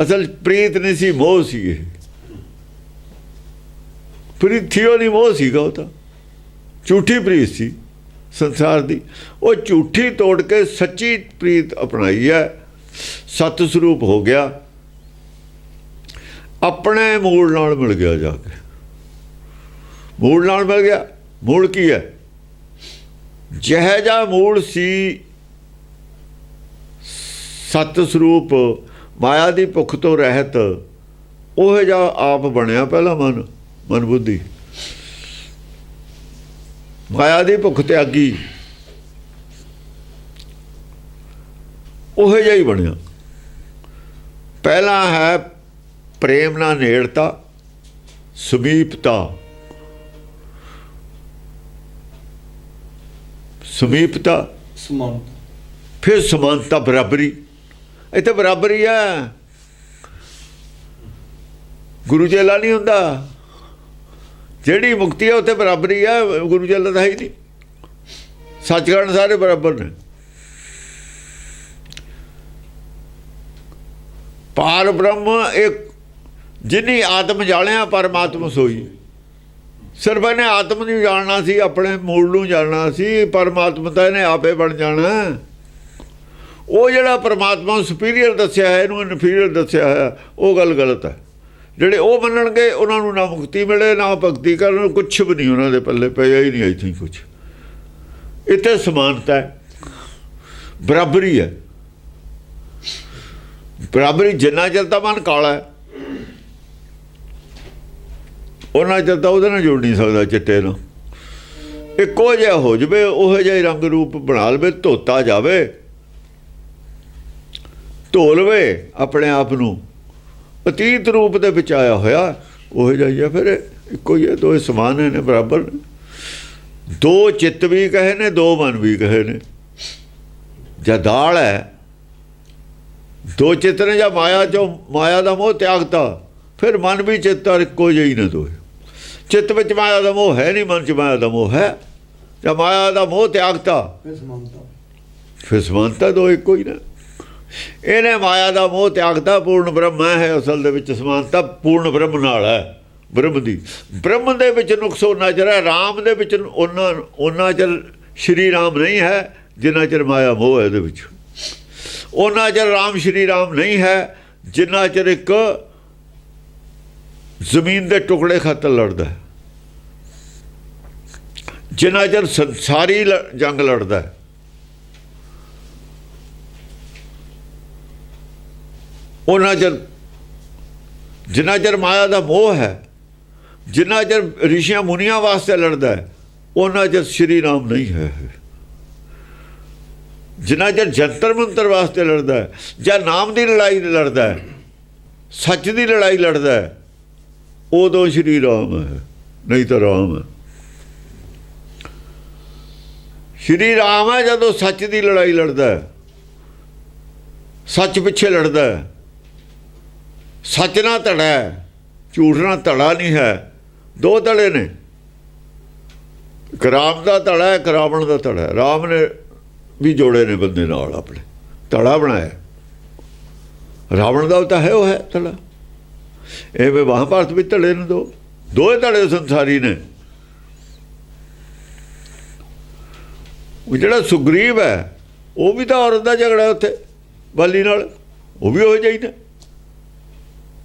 ਅਸਲ ਪ੍ਰੀਤ ਨਹੀਂ ਸੀ, ਮੋਹ ਸੀ ਇਹ ਪ੍ਰੀਤ ਥਿਓ ਨਹੀਂ, ਮੋਹ ਸੀਗਾ ਉਹ ਤਾਂ। ਝੂਠੀ ਪ੍ਰੀਤ ਸੀ ਸੰਸਾਰ ਦੀ। ਉਹ ਝੂਠੀ ਤੋੜ ਕੇ ਸੱਚੀ ਪ੍ਰੀਤ ਅਪਣਾਈ ਹੈ। ਸਤ ਸਰੂਪ ਹੋ ਗਿਆ। ਆਪਣੇ ਮੂਲ ਨਾਲ ਮਿਲ ਗਿਆ ਜਾ ਕੇ। ਮੂਲ ਨਾਲ ਮਿਲ ਗਿਆ। ਮੂਲ ਕੀ ਹੈ? ਜਿਹੇ ਜਾ ਮੂਲ ਸੀ, ਸਤ ਸਰੂਪ ਮਾਇਆ ਦੀ ਭੁੱਖ ਤੋਂ ਰਹਿਤ, ਉਹ ਜਿਹਾ ਆਪ ਬਣਿਆ ਪਹਿਲਾ ਮਨ ਮਨ ਬੁੱਧੀ। ਮਾਇਆ ਦੀ ਭੁੱਖ ਤਿਆਗੀ। ਉਹ ਜਿਹਾ ਹੀ ਬਣਿਆ। ਪਹਿਲਾ ਹੈ ਪ੍ਰੇਮ ਨਾਲ ਨੇੜਤਾ ਸਮੀਪਤਾ। ਸਮੀਪਤਾ ਸਮਾਨ ਫਿਰ ਸਮਾਨਤਾ ਬਰਾਬਰੀ। ਇੱਥੇ ਬਰਾਬਰੀ ਹੈ। ਗੁਰੂ ਚੇਲਾ ਨਹੀਂ ਹੁੰਦਾ। ਜਿਹੜੀ ਮੁਕਤੀ ਹੈ ਉੱਥੇ ਬਰਾਬਰੀ ਹੈ। ਗੁਰੂ ਤਾਂ ਹੈ ਹੀ ਨਹੀਂ। ਸੱਚਖੰਡ ਸਾਰੇ ਬਰਾਬਰ ਨੇ। ਪਾਰ ਬ੍ਰਹਮ ਇੱਕ ਜਿਨੀ ਆਤਮ ਜਾਣਿਆ, ਪਰਮਾਤਮ ਸੋਈ। ਸਿਰਫ ਇਹਨੇ ਆਤਮ ਨੂੰ ਜਾਣਨਾ ਸੀ, ਆਪਣੇ ਮੂਲ ਨੂੰ ਜਾਣਨਾ ਸੀ, ਪਰਮਾਤਮਾ ਤਾਂ ਇਹਨੇ ਆਪੇ ਬਣ ਜਾਣਾ। ਉਹ ਜਿਹੜਾ ਪਰਮਾਤਮਾ ਨੂੰ ਸੁਪੀਰੀਅਰ ਦੱਸਿਆ ਹੈ, ਇਹਨੂੰ ਇਨਫੀਰੀਅਰ ਦੱਸਿਆ ਹੈ, ਉਹ ਗੱਲ ਗਲਤ ਹੈ। ਜਿਹੜੇ ਉਹ ਮੰਨਣਗੇ, ਉਹਨਾਂ ਨੂੰ ਨਾ ਮੁਕਤੀ ਮਿਲੇ, ਨਾ ਭਗਤੀ ਕਰਨ ਕੁਝ ਵੀ ਨਹੀਂ ਉਹਨਾਂ ਦੇ ਪੱਲੇ ਪਿਆ ਹੀ ਨਹੀਂ ਥਿੰਕ ਕੁਝ ਇੱਥੇ ਸਮਾਨਤਾ ਹੈ। ਬਰਾਬਰੀ ਹੈ। ਬਰਾਬਰੀ ਜਿੰਨਾ ਚਿਰ ਤਾਂ ਮਨ ਕਾਲਾ ਹੈ। ਉਹਨਾਂ ਚਿਰ ਤਾਂ ਉਹਦੇ ਨਾਲ ਜੁੜ ਨਹੀਂ ਸਕਦਾ ਚਿੱਟੇ ਨਾਲ ਇੱਕੋ ਜਿਹਾ ਹੋ ਜਵੇ, ਉਹੋ ਜਿਹਾ ਹੀ ਰੰਗ ਰੂਪ ਬਣਾ ਲਵੇ, ਧੋਤਾ ਜਾਵੇ, ਧੋ ਲਵੇ ਆਪਣੇ ਆਪ ਨੂੰ। ਅਤੀਤ ਰੂਪ ਦੇ ਵਿੱਚ ਆਇਆ ਹੋਇਆ, ਉਹ ਜਿਹਾ ਹੀ ਆ ਫਿਰ। ਇੱਕੋ ਹੀ ਹੈ ਦੋਏ ਸਮਾਨ ਨੇ, ਬਰਾਬਰ ਨੇ। ਦੋ ਚਿੱਤ ਵੀ ਕਹੇ ਨੇ, ਦੋ ਮਨ ਵੀ ਕਹੇ ਨੇ। ਜਾਂ ਦਾਲ ਹੈ, ਦੋ ਚਿੱਤ ਨੇ ਜਾਂ ਮਾਇਆ ਚੋਂ, ਮਾਇਆ ਦਾ ਮੋਹ ਤਿਆਗਤਾ, ਫਿਰ ਮਨ ਵੀ ਚਿੱਤ ਔਰ ਇੱਕੋ ਜਿਹਾ ਹੀ ਨੇ ਦੋਏ ਚਿੱਤ ਵਿੱਚ ਮਾਇਆ ਦਾ ਮੋਹ ਹੈ ਨਹੀਂ ਮਨ ਚ ਮਾਇਆ ਦਾ ਮੋਹ ਹੈ। ਜਾਂ ਮਾਇਆ ਦਾ ਮੋਹ ਤਿਆਗਤਾ। ਫਿਰ ਸਮਾਨਤਾ। ਦੋ ਇੱਕੋ ਹੀ ਨਾ। ਇਹਨੇ ਮਾਇਆ ਦਾ ਮੋਹ ਤਿਆਗਤਾ ਪੂਰਨ ਬ੍ਰਹਮ ਹੈ ਅਸਲ ਦੇ ਵਿੱਚ ਸਮਾਨਤਾ ਪੂਰਨ ਬ੍ਰਹਮ ਨਾਲ ਹੈ ਬ੍ਰਹਮ ਦੀ। ਬ੍ਰਹਮ ਦੇ ਵਿੱਚ ਨੁਕਸ ਉਹਨਾਂ ਚਿਰ ਹੈ ਰਾਮ ਦੇ ਵਿੱਚ ਉਹਨਾਂ ਉਹਨਾਂ ਚਿਰ ਸ਼੍ਰੀ ਰਾਮ ਨਹੀਂ ਹੈ ਜਿੰਨਾ ਚਿਰ ਮਾਇਆ ਮੋਹ ਹੈ ਇਹਦੇ ਵਿੱਚ। ਉਹਨਾਂ ਚਿਰ ਰਾਮ ਸ਼੍ਰੀ ਰਾਮ ਨਹੀਂ ਹੈ ਜਿੰਨਾ ਚਿਰ ਇੱਕ ਜ਼ਮੀਨ ਦੇ ਟੁਕੜੇ ਖਾਤਰ ਲੜਦਾ ਹੈ। ਜਿੰਨਾ ਚਿਰ ਸੰਸਾਰੀ ਲ- ਜੰਗ ਲੜਦਾ ਹੈ। ਉਹਨਾਂ ਚਿਰ, ਜਿੰਨਾ ਚਿਰ ਮਾਇਆ ਦਾ ਮੋਹ ਹੈ, ਜਿੰਨਾ ਚਿਰ ਰਿਸ਼ੀਆਂ ਮੁਨੀਆਂ ਵਾਸਤੇ ਲੜਦਾ ਹੈ, ਉਹਨਾਂ ਚਿਰ ਸ਼੍ਰੀ ਰਾਮ ਨਹੀਂ ਹੈ। ਜਿੰਨਾ ਚਿਰ ਜੰਤਰ ਮੰਤਰ ਵਾਸਤੇ ਲੜਦਾ ਹੈ, ਜਾਂ ਨਾਮ ਦੀ ਲੜਾਈ ਲੜਦਾ ਹੈ, ਸੱਚ ਦੀ ਲੜਾਈ ਲੜਦਾ ਹੈ, ਉਦੋਂ ਸ਼੍ਰੀ ਰਾਮ ਹੈ, ਨਹੀਂ ਤਾਂ ਰਾਮ ਹੈ। ਸ਼੍ਰੀ ਰਾਮ ਹੈ ਜਦੋਂ ਸੱਚ ਦੀ ਲੜਾਈ ਲੜਦਾ ਹੈ। ਸੱਚ ਪਿੱਛੇ ਲੜਦਾ ਹੈ। ਸੱਚ ਨਾਲ ਧੜਾ ਹੈ। ਝੂਠ ਨਾਲ ਧੜਾ ਨਹੀਂ ਹੈ। ਦੋ ਧੜੇ ਨੇ। ਇੱਕ ਰਾਮ ਦਾ ਧੜਾ ਹੈ, ਇੱਕ ਰਾਵਣ ਦਾ ਧੜਾ ਹੈ। ਰਾਮ ਨੇ ਵੀ ਜੋੜੇ ਨੇ ਬੰਦੇ ਨਾਲ ਆਪਣੇ। ਧੜਾ ਬਣਾਇਆ। ਰਾਵਣ ਦਾ ਤਾਂ ਹੈ ਉਹ ਹੈ ਧੜਾ। ਇਹ ਵੀ ਮਹਾਭਾਰਤ ਵਿੱਚ ਧੜੇ ਨੇ ਦੋ। ਦੋਏ ਧੜੇ ਸੰਸਾਰੀ ਨੇ। ਉਹ ਜਿਹੜਾ ਸੁਗਰੀਵ ਹੈ, ਉਹ ਵੀ ਤਾਂ ਔਰਤ ਦਾ ਝਗੜਾ ਉੱਥੇ ਬਾਲੀ ਨਾਲ, ਉਹ ਵੀ ਹੋ ਜਾਈਦਾ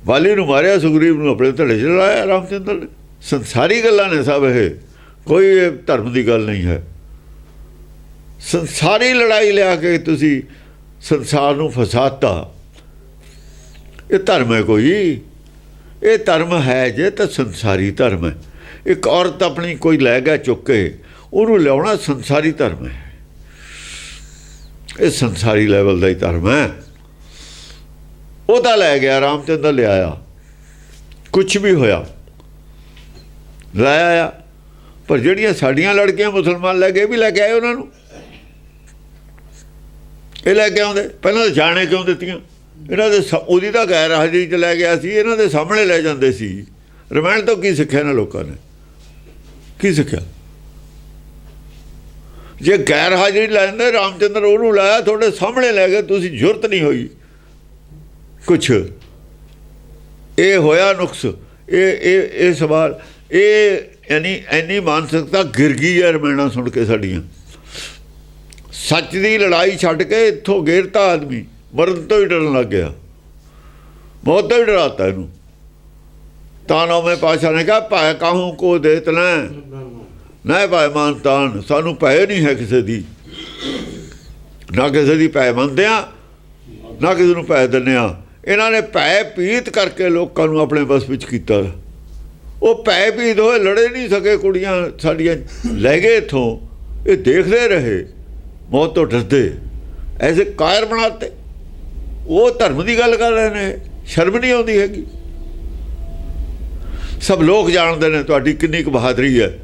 ਬਾਲੀ ਨੂੰ ਮਾਰਿਆ, ਸੁਗਰੀਵ ਨੂੰ ਆਪਣੇ ਧੜੇ 'ਚ ਲਾਇਆ ਰਾਮਚੰਦਰ ਨੇ। ਸੰਸਾਰੀ ਗੱਲਾਂ ਨੇ ਸਭ ਇਹ, ਕੋਈ ਧਰਮ ਦੀ ਗੱਲ ਨਹੀਂ ਹੈ। ਸੰਸਾਰੀ ਲੜਾਈ ਲਿਆ ਕੇ ਤੁਸੀਂ ਸੰਸਾਰ ਨੂੰ ਫਸਾਤਾ। ਇਹ ਧਰਮ ਹੈ ਕੋਈ। ਇਹ ਧਰਮ ਹੈ ਜੇ ਤਾਂ ਸੰਸਾਰੀ ਧਰਮ ਹੈ। ਇੱਕ ਔਰਤ ਆਪਣੀ ਕੋਈ ਲੈ ਗਿਆ ਚੁੱਕੇ ਉਹਨੂੰ ਲਿਆਉਣਾ ਸੰਸਾਰੀ ਧਰਮ ਹੈ। ਇਹ ਸੰਸਾਰੀ ਲੈਵਲ ਦਾ ਹੀ ਧਰਮ ਹੈ। ਉਹ ਤਾਂ ਲੈ ਗਿਆ ਰਾਮਚੰਦਰ ਲਿਆਇਆ। ਕੁਝ ਵੀ ਹੋਇਆ ਲਾਇਆ ਪਰ ਜਿਹੜੀਆਂ ਸਾਡੀਆਂ ਲੜਕੀਆਂ ਮੁਸਲਮਾਨ ਲੈ ਗਏ ਵੀ ਲੈ ਕੇ ਆਏ ਉਹਨਾਂ ਨੂੰ। ਇਹ ਲੈ ਕੇ ਆਉਂਦੇ, ਪਹਿਲਾਂ ਤਾਂ ਜਾਣੇ ਕਿਉਂ ਦਿੱਤੀਆਂ? ਇਹਨਾਂ ਦੇ ਸ- ਉਹਦੀ ਤਾਂ ਗੈਰ ਹਾਜ਼ਰੀ ਚ ਲੈ ਗਿਆ ਸੀ, ਇਹਨਾਂ ਦੇ ਸਾਹਮਣੇ ਲੈ ਜਾਂਦੇ ਸੀ। ਰਮਾਇਣ ਤੋਂ ਕੀ ਸਿੱਖਿਆ ਇਹਨਾਂ ਲੋਕਾਂ ਨੇ? ਕੀ ਸਿੱਖਿਆ? ਜੇ ਗੈਰ ਹਾਜ਼ਰੀ ਲੈਂਦੇ, ਰਾਮਚੰਦਰ ਉਹਨੂੰ ਲਾਇਆ ਤੁਹਾਡੇ ਸਾਹਮਣੇ ਲੈ ਗਏ, ਤੁਸੀਂ ਜ਼ਰੂਰਤ ਨਹੀਂ ਹੋਈ। ਕੁਛ। ਇਹ ਹੋਇਆ ਨੁਕਸ। ਇਹ ਇਹ ਇਹ ਸਵਾਲ। ਇਹ ਯਾਨੀ ਐਨੀ ਮਾਨਸਿਕਤਾ ਗਿਰ ਗਈ ਹੈ ਰਮੈਣਾ ਸੁਣ ਕੇ ਸਾਡੀਆਂ। ਸੱਚ ਦੀ ਲੜਾਈ ਛੱਡ ਕੇ ਇੱਥੋਂ ਗੇਰਤਾ ਆਦਮੀ, ਮਰਨ ਤੋਂ ਹੀ ਡਰਨ ਲੱਗ ਗਿਆ। ਮੌਤ ਤੋਂ ਹੀ ਡਰਾਤਾ ਇਹਨੂੰ। ਤਾਂ ਨੌਵੇਂ ਪਾਸ਼ਾ ਨੇ ਕਿਹਾ ਭਾਇ ਕਾਹੂ ਕੋ ਦੇਤ ਨਾ ਨਾ ਭਾਇ ਮਾਨਤਾਨ ਸਾਨੂੰ ਭੈ ਨਹੀਂ ਹੈ ਕਿਸੇ ਦੀ। ਨਾ ਕਿਸੇ ਦੀ ਭੈ ਮੰਨਦੇ ਆ ਨਾ ਕਿਸੇ ਨੂੰ ਭੈ ਦਿੰਦੇ ਆ ਇਹਨਾਂ ਨੇ ਭੈ ਪੀਤ ਕਰਕੇ ਲੋਕਾਂ ਨੂੰ ਆਪਣੇ ਬਸ ਵਿੱਚ ਕੀਤਾ। ਉਹ ਭੈ ਪੀਤ ਹੋਏ ਲੜੇ ਨਹੀਂ ਸਕੇ ਕੁੜੀਆਂ ਸਾਡੀਆਂ। ਲੈ ਗਏ ਇਥੋਂ, ਇਹ ਦੇਖਦੇ ਰਹੇ, ਮੌਤ ਤੋਂ ਡਰਦੇ। ਐਸੇ ਕਾਇਰ ਬਣਾਤੇ। ਉਹ ਧਰਮ ਦੀ ਗੱਲ ਕਰ ਰਹੇ ਨੇ, ਸ਼ਰਮ ਨਹੀਂ ਆਉਂਦੀ ਹੈਗੀ। ਸਭ ਲੋਕ ਜਾਣਦੇ ਨੇ ਤੁਹਾਡੀ ਕਿੰਨੀ ਕੁ ਬਹਾਦਰੀ ਹੈ।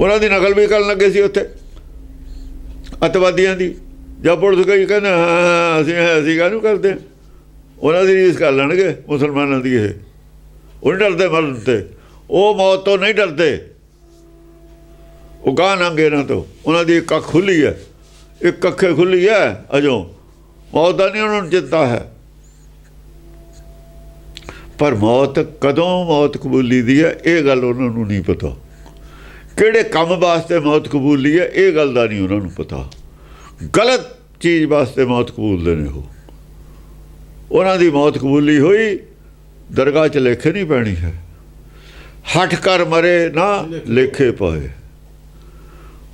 ਉਹਨਾਂ ਦੀ ਨਕਲ ਵੀ ਕਰਨ ਲੱਗੇ ਸੀ ਉੱਥੇ। ਅਤਵਾਦੀਆਂ ਦੀ। ਜਦ ਪੁਲਿਸ ਗਈ ਕਹਿੰਦੇ ਅਸੀਂ ਅਸੀਂ ਕਾਹਨੂੰ ਕਰਦੇ? ਉਹਨਾਂ ਦੀ ਰੀਸ ਕਰ ਲੈਣਗੇ ਮੁਸਲਮਾਨਾਂ ਦੀ ਇਹ। ਉਹ ਨਹੀਂ ਡਰਦੇ ਮਰਨ ਤੇ। ਉਹ ਮੌਤ ਤੋਂ ਨਹੀਂ ਡਰਦੇ। ਉਹ ਗਾਂ ਨੰਗੇ ਨਾ ਤੋਂ। ਉਹਨਾਂ ਦੀ ਇੱਕ ਅੱਖ ਖੁੱਲੀ ਹੈ। ਇੱਕ ਅੱਖੇ ਖੁੱਲੀ ਹੈ ਅਜੋ। ਮੌਤ ਦਾ ਨਹੀਂ ਉਹਨਾਂ ਨੂੰ ਚਿੰਤਾ ਹੈ। ਪਰ ਮੌਤ ਕਦੋਂ ਮੌਤ ਕਬੂਲੀ ਦੀ ਹੈ, ਇਹ ਗੱਲ ਉਹਨਾਂ ਨੂੰ ਨਹੀਂ ਪਤਾ। ਕਿਹੜੇ ਕੰਮ ਵਾਸਤੇ ਮੌਤ ਕਬੂਲੀ ਹੈ, ਇਹ ਗੱਲ ਦਾ ਨਹੀਂ ਉਹਨਾਂ ਨੂੰ ਪਤਾ। ਗਲਤ ਚੀਜ਼ ਵਾਸਤੇ ਮੌਤ ਕਬੂਲਦੇ ਨੇ ਉਹ। ਉਹਨਾਂ ਦੀ ਮੌਤ ਕਬੂਲੀ ਹੋਈ, ਦਰਗਾਹ 'ਚ ਲੇਖੇ ਨਹੀਂ ਪੈਣੀ ਹੈ। ਹਟ ਕਰ ਮਰੇ ਨਾ, ਲੇਖੇ ਪਾਏ।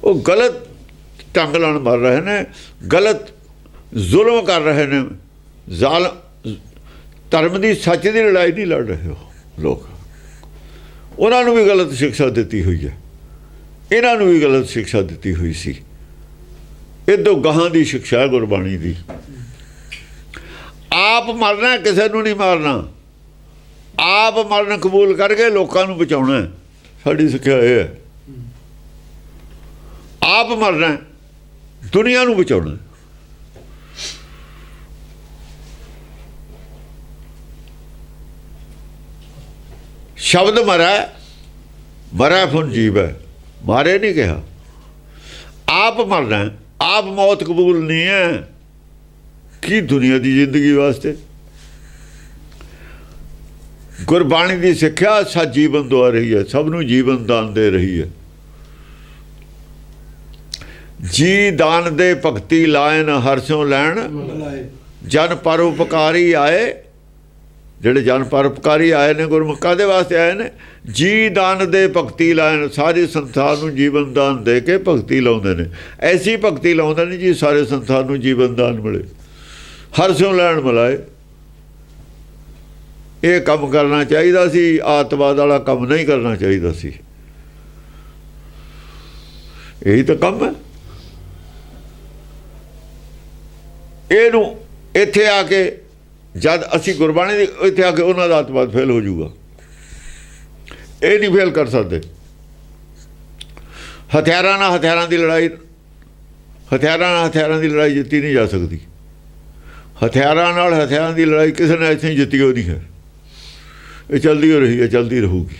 ਉਹ ਗਲਤ ਢੰਗ ਨਾਲ ਮਰ ਰਹੇ ਨੇ, ਗਲਤ ਜ਼ੁਲਮ ਕਰ ਰਹੇ ਨੇ। ਜ਼ਾਲਮ ਧਰਮ ਦੀ ਸੱਚ ਦੀ ਲੜਾਈ ਨਹੀਂ ਲੜ ਰਹੇ ਉਹ ਲੋਕ। ਉਹਨਾਂ ਨੂੰ ਵੀ ਗਲਤ ਸਿੱਖਿਆ ਦਿੱਤੀ ਹੋਈ ਹੈ। ਇਹਨਾਂ ਨੂੰ ਵੀ ਗਲਤ ਸਿੱਖਿਆ ਦਿੱਤੀ ਹੋਈ ਸੀ। ਇਹ ਤੋਂ ਗਾਹਾਂ ਦੀ ਸਿੱਖਿਆ ਹੈ ਗੁਰਬਾਣੀ ਦੀ। ਆਪ ਮਰਨਾ ਕਿਸੇ ਨੂੰ ਨਹੀਂ ਮਾਰਨਾ। ਆਪ ਮਰਨ ਕਬੂਲ ਕਰਕੇ ਲੋਕਾਂ ਨੂੰ ਬਚਾਉਣਾ ਸਾਡੀ ਸਿੱਖਿਆ ਇਹ ਹੈ। ਆਪ ਮਰਨਾ ਹੈ, ਦੁਨੀਆ ਨੂੰ ਬਚਾਉਣਾ ਸ਼ਬਦ ਮਰਾ ਮਰਾ ਫੁਨ ਜੀਵ। ਹੈ ਮਾਰੇ ਨਹੀਂ ਕਿਹਾ। ਆਪ ਮਰਨਾ ਆਪ ਮੌਤ ਕਬੂਲ ਨਹੀਂ ਹੈ। ਕੀ ਦੁਨੀਆ ਦੀ ਜ਼ਿੰਦਗੀ ਵਾਸਤੇ? ਗੁਰਬਾਣੀ ਦੀ ਸਿੱਖਿਆ ਸਾ ਜੀਵਨ ਦਵਾ ਰਹੀ ਹੈ। ਸਭ ਨੂੰ ਜੀਵਨ ਦਾਨ ਦੇ ਰਹੀ ਹੈ। ਜੀ ਦਾਨ ਦੇ ਭਗਤੀ ਲਾਇਨ ਹਰਸੋਂ ਲੈਣ। ਜਨ ਪਰਉਪਕਾਰੀ ਆਏ। ਜਿਹੜੇ ਜਨ ਪਰਪਕਾਰੀ ਆਏ ਨੇ, ਗੁਰਮੁਖਾਂ ਦੇ ਵਾਸਤੇ ਆਏ ਨੇ? ਜੀ ਦਾਨ ਦੇ ਭਗਤੀ ਲਾਇਨ ਸਾਰੇ ਸੰਸਾਰ ਨੂੰ ਜੀਵਨ ਦਾਨ ਦੇ ਕੇ ਭਗਤੀ ਲਾਉਂਦੇ ਨੇ। ਐਸੀ ਭਗਤੀ ਲਾਉਂਦੇ ਨੇ ਜੀ, ਸਾਰੇ ਸੰਸਾਰ ਨੂੰ ਜੀਵਨ ਦਾਨ ਮਿਲੇ। ਹਰ ਸਿਉ ਲੈਣ ਮਿਲਾਏ। ਇਹ ਕੰਮ ਕਰਨਾ ਚਾਹੀਦਾ ਸੀ, ਆਤਵਾਦ ਵਾਲਾ ਕੰਮ ਨਹੀਂ ਕਰਨਾ ਚਾਹੀਦਾ ਸੀ। ਇਹੀ ਤਾਂ ਕੰਮ ਹੈ। ਇਹਨੂੰ ਇੱਥੇ ਆ ਕੇ ਜਦ ਅਸੀਂ ਗੁਰਬਾਣੀ ਦੇ ਇੱਥੇ ਆ ਕੇ ਉਹਨਾਂ ਦਾ ਆਤਵਾਦ ਫੇਲ ਹੋ ਜਾਊਗਾ। ਇਹ ਨਹੀਂ ਫੇਲ ਕਰ ਸਕਦੇ। ਹਥਿਆਰਾਂ ਨਾਲ ਹਥਿਆਰਾਂ ਦੀ ਲੜਾਈ, ਹਥਿਆਰਾਂ ਨਾਲ ਹਥਿਆਰਾਂ ਦੀ ਲੜਾਈ ਜਿੱਤੀ ਨਹੀਂ ਜਾ ਸਕਦੀ। ਹਥਿਆਰਾਂ ਨਾਲ ਹਥਿਆਰਾਂ ਦੀ ਲੜਾਈ ਕਿਸੇ ਨੇ ਇੱਥੇ ਜਿੱਤੀ ਹੋਈ ਨਹੀਂ ਹੈ। ਇਹ ਚੱਲਦੀ ਹੋ ਰਹੀ ਹੈ, ਚੱਲਦੀ ਰਹੂਗੀ।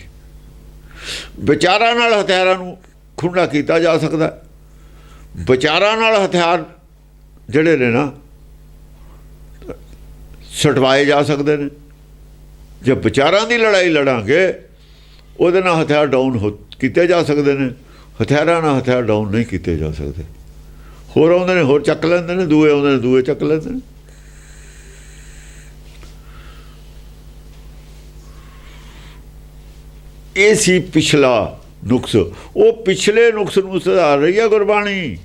ਵਿਚਾਰਾਂ ਨਾਲ ਹਥਿਆਰਾਂ ਨੂੰ ਖੁੰਡਾ ਕੀਤਾ ਜਾ ਸਕਦਾ ਵਿਚਾਰਾਂ ਨਾਲ ਹਥਿਆਰ ਜਿਹੜੇ ਨੇ ਨਾ ਛਟਵਾਏ ਜਾ ਸਕਦੇ ਨੇ। ਜੇ ਵਿਚਾਰਾਂ ਦੀ ਲੜਾਈ ਲੜਾਂਗੇ, ਉਹਦੇ ਨਾਲ ਹਥਿਆਰ ਡਾਊਨ ਹੋ, ਕੀਤੇ ਜਾ ਸਕਦੇ ਨੇ। ਹਥਿਆਰਾਂ ਨਾਲ ਹਥਿਆਰ ਡਾਊਨ ਨਹੀਂ ਕੀਤੇ ਜਾ ਸਕਦੇ। ਹੋਰ ਆਉਂਦੇ ਨੇ, ਹੋਰ ਚੱਕ ਲੈਂਦੇ ਨੇ, ਦੂਏ ਆਉਂਦੇ ਨੇ, ਦੂਏ ਚੱਕ ਲੈਂਦੇ ਨੇ। ਇਹ ਸੀ ਪਿਛਲਾ ਨੁਕਸ। ਉਹ ਪਿਛਲੇ ਨੁਕਸ ਨੂੰ ਸੁਧਾਰ ਰਹੀ ਹੈ ਗੁਰਬਾਣੀ।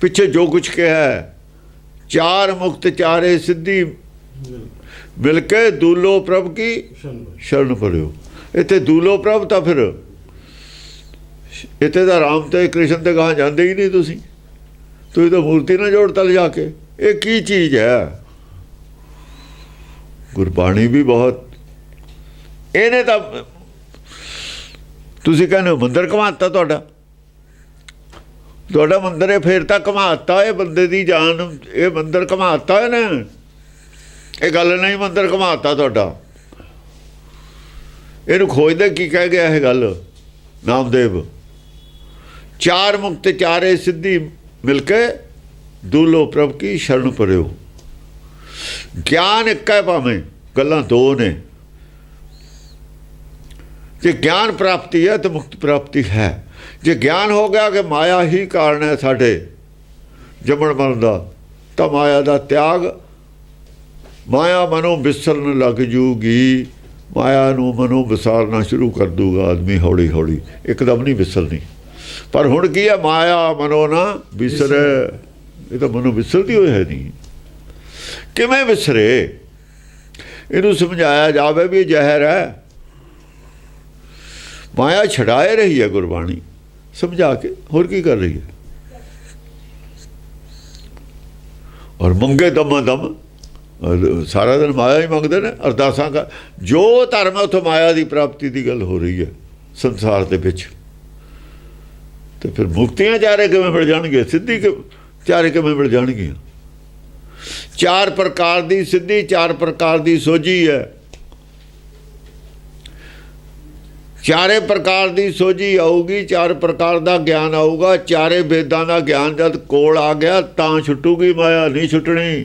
ਪਿੱਛੇ ਜੋ ਕੁਝ ਕਿਹਾ ਹੈ ਚਾਰ ਮੁਕਤ ਚਾਰੇ ਸਿੱਧੀ। ਮਿਲ ਕੇ ਦੂਲੋ ਪ੍ਰਭ ਕੀ? ਸ਼ਰਨ ਪੜਿਓ ਇੱਥੇ ਦੂਲੋ ਪ੍ਰਭ ਤਾਂ ਫਿਰ ਇੱਥੇ ਤਾਂ ਰਾਮ ਤੇ ਕ੍ਰਿਸ਼ਨ ਤੇ ਗਾਂ ਜਾਂਦੇ ਹੀ ਨਹੀਂ ਤੁਸੀਂ। ਤੁਸੀਂ ਤਾਂ ਮੂਰਤੀ ਨਾਲ ਜੋੜ ਤਲ ਜਾ ਕੇ। ਇਹ ਕੀ ਚੀਜ਼ ਹੈ? ਗੁਰਬਾਣੀ ਵੀ ਬਹੁਤ। ਇਹਨੇ ਤਾਂ ਤੁਸੀਂ ਕਹਿੰਦੇ ਹੋ ਮੰਦਰ ਘਮਾਤਾ ਤੁਹਾਡਾ। ਤੁਹਾਡਾ ਮੰਦਰ ਇਹ ਫੇਰ ਤਾਂ ਘਮਾਤਾ, ਇਹ ਬੰਦੇ ਦੀ ਜਾਨ, ਇਹ ਮੰਦਰ ਘਮਾਤਾ ਇਹਨੇ? ਇਹ ਗੱਲ ਨਹੀਂ, ਮੰਦਰ ਘਮਾਤਾ ਤੁਹਾਡਾ। ਇਹਨੂੰ ਖੋਜਦੇ, ਕੀ ਕਹਿ ਗਿਆ ਇਹ ਗੱਲ? ਨਾਮਦੇਵ। ਚਾਰ ਮੁਕਤ, ਚਾਰੇ ਸਿੱਧੀ ਮਿਲ ਕੇ ਦੂਲੋ ਪ੍ਰਭ ਕੀ ਸ਼ਰਨ ਪਰਿਓ। ਗਿਆਨ ਇੱਕ ਹੈ ਭਾਵੇਂ, ਗੱਲਾਂ ਦੋ ਨੇ। ਜੇ ਗਿਆਨ ਪ੍ਰਾਪਤੀ ਹੈ, ਤਾਂ ਮੁਕਤ ਪ੍ਰਾਪਤੀ ਹੈ। ਜੇ ਗਿਆਨ ਹੋ ਗਿਆ ਕਿ ਮਾਇਆ ਹੀ ਕਾਰਨ ਹੈ ਸਾਡੇ ਜੰਮਣ ਮਰਨ ਦਾ ਤਾਂ ਮਾਇਆ ਦਾ ਤਿਆਗ ਮਾਇਆ ਮਨੋਂ ਵਿਸਰਨ ਲੱਗ ਜੂਗੀ। ਮਾਇਆ ਨੂੰ ਮਨੋਂ ਵਿਸਾਰਨਾ ਸ਼ੁਰੂ ਕਰ ਦੂਗਾ ਆਦਮੀ ਹੌਲੀ ਹੌਲੀ ਇੱਕਦਮ ਨਹੀਂ ਵਿਸਰਨੀ। ਪਰ ਹੁਣ ਕੀ ਹੈ? ਮਾਇਆ ਮਨੋਂ ਨਾ ਵਿਸਰੇ। ਇਹ ਤਾਂ ਮਨੋਂ ਵਿਸਰਦੀ ਹੋਈ ਹੈ ਨਹੀਂ। ਕਿਵੇਂ ਵਿਸਰੇ? ਇਹਨੂੰ ਸਮਝਾਇਆ ਜਾਵੇ ਵੀ ਇਹ ਜ਼ਹਿਰ ਹੈ। ਮਾਇਆ ਛਡਾਏ ਰਹੀ ਹੈ ਗੁਰਬਾਣੀ। ਸਮਝਾ ਕੇ, ਹੋਰ ਕੀ ਕਰ ਰਹੀ ਹੈ? ਔਰ ਮੰਗੇ ਦਮ ਦਮ ਸਾਰਾ ਦਿਨ ਮਾਇਆ ਹੀ ਮੰਗਦੇ ਨੇ, ਅਰਦਾਸਾਂ ਕਰ, ਜੋ ਧਰਮ ਹੈ ਉੱਥੋਂ ਮਾਇਆ ਦੀ ਪ੍ਰਾਪਤੀ ਦੀ ਗੱਲ ਹੋ ਰਹੀ ਹੈ, ਸੰਸਾਰ ਦੇ ਵਿੱਚ। ਤੇ ਫਿਰ ਮੁਕਤੀਆਂ ਚਾਰੇ ਕਿਵੇਂ ਮਿਲ ਜਾਣਗੇ ਸਿੱਧੀ ਕਿ, ਚਾਰੇ ਕਿਵੇਂ ਮਿਲ ਜਾਣਗੀਆਂ? ਚਾਰ ਪ੍ਰਕਾਰ ਦੀ ਸਿੱਧੀ, ਚਾਰ ਪ੍ਰਕਾਰ ਦੀ ਸੋਝੀ ਹੈ। ਚਾਰੇ ਪ੍ਰਕਾਰ ਦੀ ਸੋਝੀ ਆਊਗੀ, ਚਾਰ ਪ੍ਰਕਾਰ ਦਾ ਗਿਆਨ ਆਊਗਾ, ਚਾਰੇ ਵੇਦਾਂ ਦਾ ਗਿਆਨ ਜਦ ਕੋਲ ਆ ਗਿਆ ਤਾਂ ਛੁੱਟੂਗੀ ਮਾਇਆ, ਨਹੀਂ ਛੁੱਟਣੀ।